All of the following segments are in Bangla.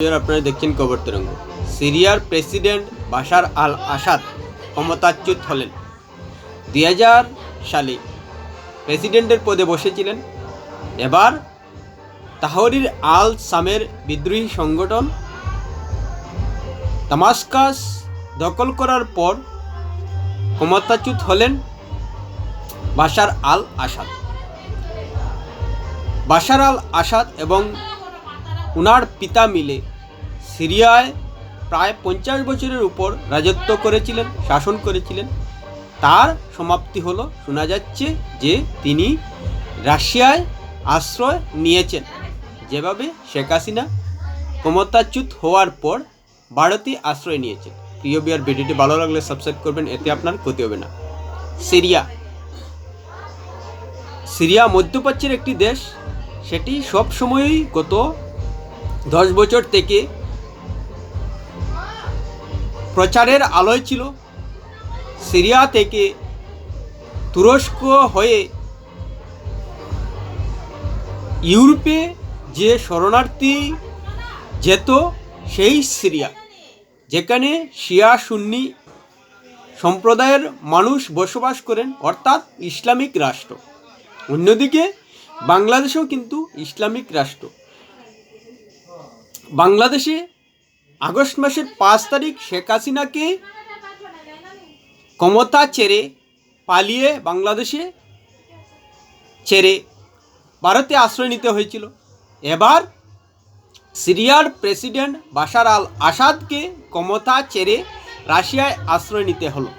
আপনারা দেখছেন কবর তরঙ্গ। সিরিয়ার প্রেসিডেন্ট বাশার আল আসাদ ক্ষমতাচ্যুত হলেন। দুই হাজার সালে প্রেসিডেন্টের পদে বসেছিলেন। এবার তাহরির আল সামের বিদ্রোহী সংগঠন তামাস্কাস দখল করার পর ক্ষমতাচ্যুত হলেন বাশার আল আসাদ। বাশার আল আসাদ এবং উনার পিতা মিলে সিরিয়ায় প্রায় পঞ্চাশ বছরের উপর রাজত্ব করেছিলেন, শাসন করেছিলেন। তার সমাপ্তি হলো, শোনা যাচ্ছে যে তিনি রাশিয়ায় আশ্রয় নিয়েছেন। যেভাবে শেখ হাসিনা ক্ষমতাচ্যুত হওয়ার পর ভারতে আশ্রয় নিয়েছেন। প্রিয় বিয়ার ভিডিওটি ভালো লাগলে সাবস্ক্রাইব করবেন, এতে আপনার ক্ষতি হবে না। সিরিয়া। সিরিয়া মধ্যপ্রাচ্যের একটি দেশ, সেটি সব সময়ই গত দশ বছর থেকে প্রচারের আলোয় ছিল। সিরিয়া থেকে তুরস্ক হয়ে ইউরোপে যে শরণার্থী যেত, সেই সিরিয়া। যেখানে শিয়া সুন্নি সম্প্রদায়ের মানুষ বসবাস করেন, অর্থাৎ ইসলামিক রাষ্ট্র। অন্যদিকে বাংলাদেশেও কিন্তু ইসলামিক রাষ্ট্র। বাংলাদেশে আগস্ট মাসের পাঁচ তারিখ শেখ হাসিনাকে ক্ষমতা ছেড়ে পালিয়ে বাংলাদেশে ছেড়ে ভারতে আশ্রয় নিতে হয়েছিল। এবার সিরিয়ার প্রেসিডেন্ট বাশার আল আসাদকে ক্ষমতা ছেড়ে রাশিয়ায় আশ্রয় নিতে হলো।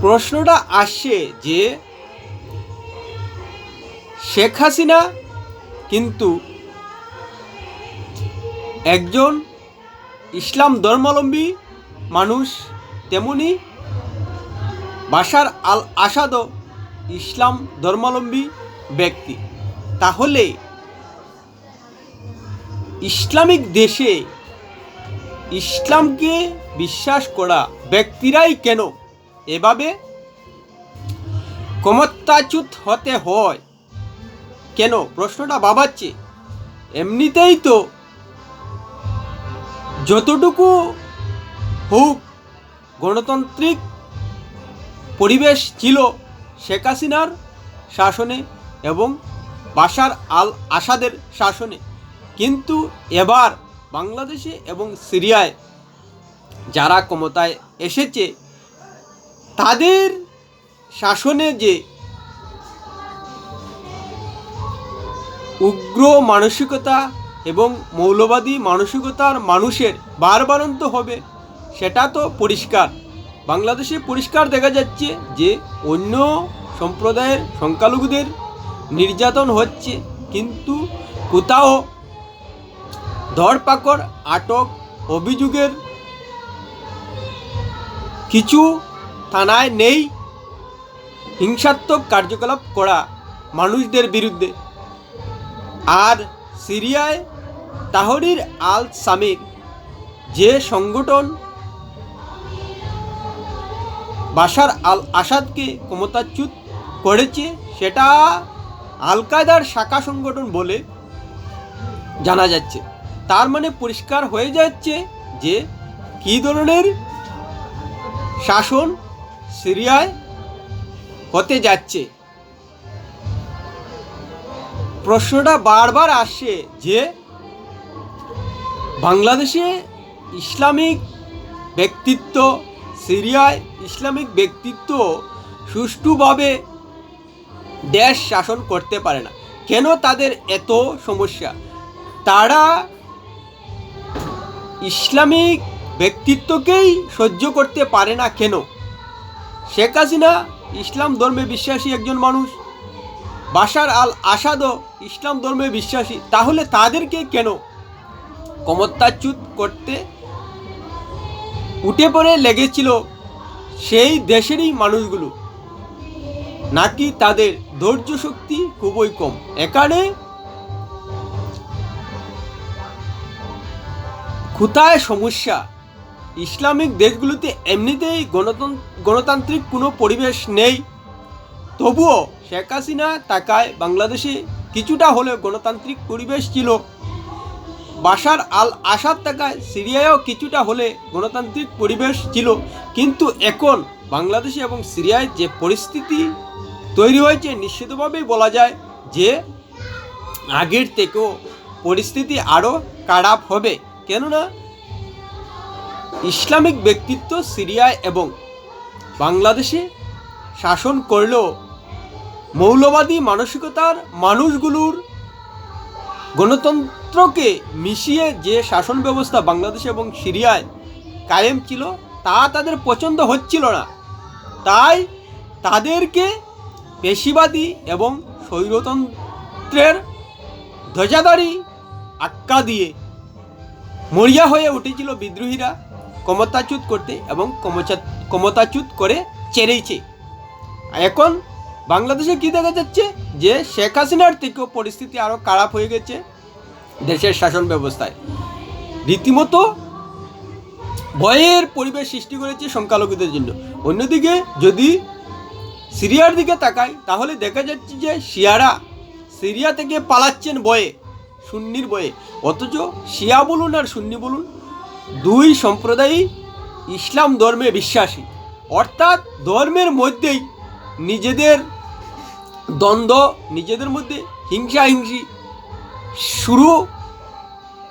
প্রশ্নটা আসছে যে শেখ হাসিনা কিন্তু একজন ইসলাম ধর্মাবলম্বী মানুষ, তেমনি বাশার আল আসাদও ইসলাম ধর্মাবলম্বী ব্যক্তি। তাহলে ইসলামিক দেশে ইসলামকে বিশ্বাস করা ব্যক্তিরাই কেন? এভাবে ক্ষমতাচ্যুত হতে হয়। কেন? প্রশ্নটা বাবাচ্ছে। এমনিতেই তো যতটুকু হোক গণতান্ত্রিক পরিবেশ ছিল শেখ হাসিনার শাসনে এবং বাশার আল আসাদের শাসনে। কিন্তু এবার বাংলাদেশে এবং সিরিয়ায় যারা ক্ষমতায় এসেছে, তাদের শাসনে যে উগ্র মানসিকতা এবং মৌলবাদী মানসিকতার মানুষের বারবারন্ত হবে, সেটা তো পরিষ্কার। বাংলাদেশে পরিষ্কার দেখা যাচ্ছে যে অন্য সম্প্রদায়ের সংখ্যালঘুদের নির্যাতন হচ্ছে, কিন্তু কোথাও ধরপাকড়, আটক অভিযোগের কিছু থানায় নেই হিংসাত্মক কার্যকলাপ করা মানুষদের বিরুদ্ধে। আর সিরিয়ায় তাহরির আল সামির যে সংগঠন বাশার আল আসাদকে ক্ষমতাচ্যুত করেছে, সেটা আল কায়দার শাখা সংগঠন বলে জানা যাচ্ছে। তার মানে পরিষ্কার হয়ে যাচ্ছে যে কী ধরনের শাসন সিরিয়ায় হতে যাচ্ছে। প্রশ্নটা বারবার আসছে যে বাংলাদেশে ইসলামিক ব্যক্তিত্ব, সিরিয়ায় ইসলামিক ব্যক্তিত্ব সুষ্ঠুভাবে দেশ শাসন করতে পারে না। কেন তাদের এত সমস্যা? তারা ইসলামিক ব্যক্তিত্বকেই সহ্য করতে পারে না কেন? শেখ হাসিনা ইসলাম ধর্মে বিশ্বাসী একজন মানুষ। বাশার আল আসাদও ইসলাম ধর্মে বিশ্বাসী। তাহলে তাদেরকে কেন ক্ষমতাচ্যুত করতে উঠে পড়ে লেগেছিল সেই দেশেরই মানুষগুলো? নাকি তাদের ধৈর্য শক্তি খুবই কম? এখানে কোথায় সমস্যা। ইসলামিক দেশগুলোতে এমনিতেই গণতন্ত্র গণতান্ত্রিক কোনো পরিবেশ নেই। তবুও শেখ হাসিনা টাকায় বাংলাদেশে। কিছুটা হলেও গণতান্ত্রিক পরিবেশ ছিল। বাশার আল আসাদ থাকায় সিরিয়ায়ও কিছুটা হলে গণতান্ত্রিক পরিবেশ ছিল। কিন্তু এখন বাংলাদেশে এবং সিরিয়ায় যে পরিস্থিতি তৈরি হয়েছে, নিশ্চিতভাবেই বলা যায় যে আগের থেকেও পরিস্থিতি আরও খারাপ হবে। কেননা ইসলামিক ব্যক্তিত্ব সিরিয়ায় এবং বাংলাদেশে শাসন করলেও মৌলবাদী মানসিকতার মানুষগুলোর গণতন্ত্রকে মিশিয়ে যে শাসন ব্যবস্থা বাংলাদেশ এবং সিরিয়ায় কায়েম ছিল, তা তাদের পছন্দ হচ্ছিল না। তাই তাদেরকে পেশিবাদী এবং স্বৈরতন্ত্রের ধ্বজাধারী আক্কা দিয়ে মরিয়া হয়ে উঠেছিল বিদ্রোহীরা ক্ষমতাচ্যুত করতে এবং ক্ষমতা, ক্ষমতাচ্যুত করে চেড়েইছে এখন বাংলাদেশে কি দেখা যাচ্ছে? যে শেখ হাসিনার থেকেও পরিস্থিতি আরও খারাপ হয়ে গেছে দেশের শাসন ব্যবস্থায়। রীতিমতো ভয়ের পরিবেশ সৃষ্টি করেছে সংখ্যালঘুদের জন্য। অন্যদিকে যদি সিরিয়ার দিকে তাকাই, তাহলে দেখা যাচ্ছে যে শিয়ারা সিরিয়া থেকে পালাচ্ছেন বয়ে সুন্নির বয়ে অথচ শিয়া বলুন আর সুন্নি বলুন, দুই সম্প্রদায়ই ইসলাম ধর্মে বিশ্বাসী। অর্থাৎ ধর্মের মধ্যেই নিজেদের দ্বন্দ্ব, নিজেদের মধ্যে হিংসা হিংসি শুরু।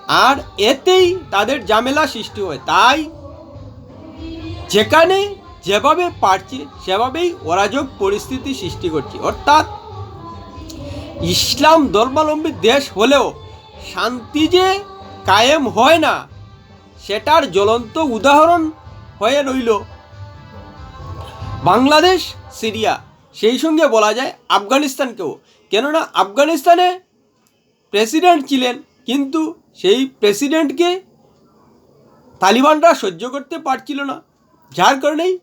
আর এতেই তাদের ঝামেলা সৃষ্টি হয়। তাই যেখানে যেভাবে পারছে, সেভাবেই অরাজক পরিস্থিতি সৃষ্টি করছে। অর্থাৎ ইসলাম ধর্মাবলম্বী দেশ হলেও শান্তি যে কায়েম হয় না, সেটার জ্বলন্ত উদাহরণ হয়ে রইল বাংলাদেশ, সিরিয়া। সেই সঙ্গে বলা যায় আফগানিস্তানকেও। কেননা আফগানিস্তানে প্রেসিডেন্ট ছিলেন, কিন্তু সেই প্রেসিডেন্টকে তালিবানরা সহ্য করতে পারছিল না। যার কারণেই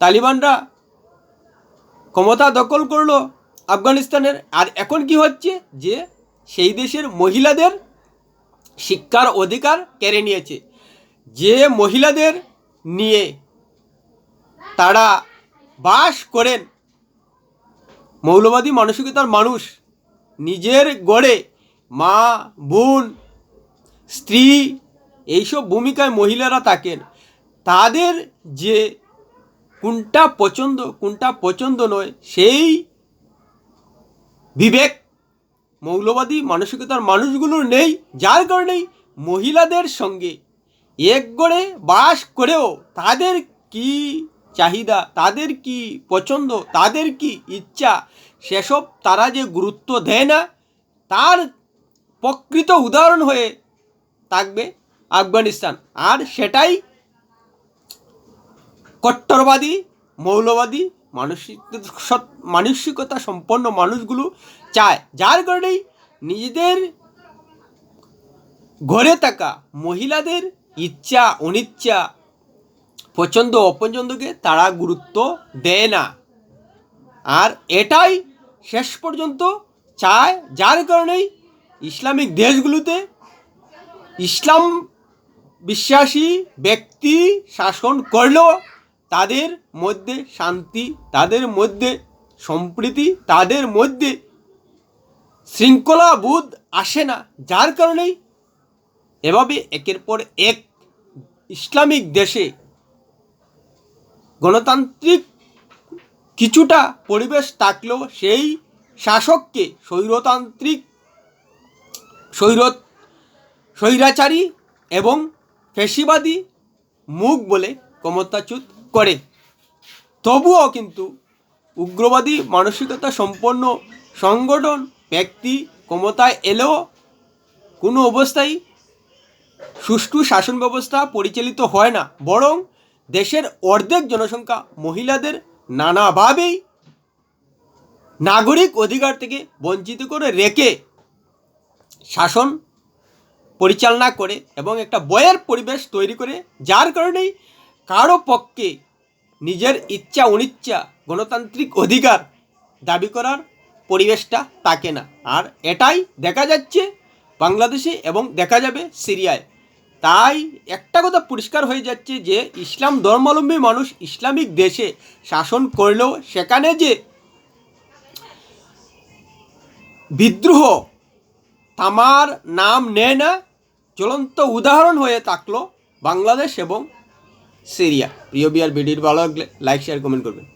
তালিবানরা ক্ষমতা দখল করল আফগানিস্তানের। আর এখন কি হচ্ছে যে সেই দেশের মহিলাদের শিক্ষার অধিকার কেড়ে নিয়েছে। যে মহিলাদের নিয়ে তারা বাস করেন। মৌলবাদী মানসিকতার মানুষ, নিজের গড়ে মা, বোন, স্ত্রী, এইসব ভূমিকায় মহিলারা থাকেন। তাদের যে কোনটা পছন্দ কোনটা পছন্দ নয়, সেই বিবেক মৌলবাদী মানসিকতার মানুষগুলোর নেই। যার কারণেই মহিলাদের সঙ্গে এক গড়ে বাস করেও তাদের কি চাহিদা তাদের কি পছন্দ, তাদের কি ইচ্ছা, সেসব তারা যে গুরুত্ব দেয় না, তার প্রকৃত উদাহরণ হয়ে থাকবে আফগানিস্তান। আর সেটাই কট্টরবাদী, মৌলবাদী মানসিক মানসিকতা সম্পন্ন মানুষগুলো চায়। যার কারণেই নিজেদের ঘরে থাকা মহিলাদের ইচ্ছা, অনিচ্ছা পছন্দ অপছন্দকে তারা গুরুত্ব দেয় না। আর এটাই শেষ পর্যন্ত চায়, যার কারণেই ইসলামিক দেশগুলোতে ইসলাম বিশ্বাসী ব্যক্তি শাসন করলেও তাদের মধ্যে শান্তি, তাদের মধ্যে সম্প্রীতি, তাদের মধ্যে শৃঙ্খলা বোধ আসে না। যার কারণেই এভাবে একের পর এক ইসলামিক দেশে গণতান্ত্রিক কিছুটা পরিবেশ থাকলেও সেই শাসককে স্বৈরতান্ত্রিক স্বৈর স্বৈরাচারী এবং ফেসিবাদী মুখ বলে ক্ষমতাচ্যুত করে। তবুও কিন্তু উগ্রবাদী মানসিকতা সম্পন্ন সংগঠন ব্যক্তি ক্ষমতায় এলেও কোনো অবস্থায় সুষ্ঠু শাসন ব্যবস্থা পরিচালিত হয় না। বরং দেশের অর্ধেক জনসংখ্যা মহিলাদের নানাভাবেই নাগরিক অধিকার থেকে বঞ্চিত করে রেখে শাসন পরিচালনা করে এবং একটা বয়ের পরিবেশ তৈরি করে, যার কারণেই কারও পক্ষে নিজের ইচ্ছা অনিচ্ছা গণতান্ত্রিক অধিকার দাবি করার পরিবেশটা থাকে না। আর এটাই দেখা যাচ্ছে বাংলাদেশে এবং দেখা যাবে সিরিয়ায়। তাই একটা কথা পরিষ্কার হয়ে যাচ্ছে যে ইসলাম ধর্মাবলম্বী মানুষ ইসলামিক দেশে শাসন করলেও সেখানে যে বিদ্রোহ, তামার নাম নেয় না, জ্বলন্ত উদাহরণ হয়ে থাকল বাংলাদেশ এবং সিরিয়া। প্রিয় বিয়ার ভিডিওর ভালো লাগলে লাইক শেয়ার কমেন্ট করবেন।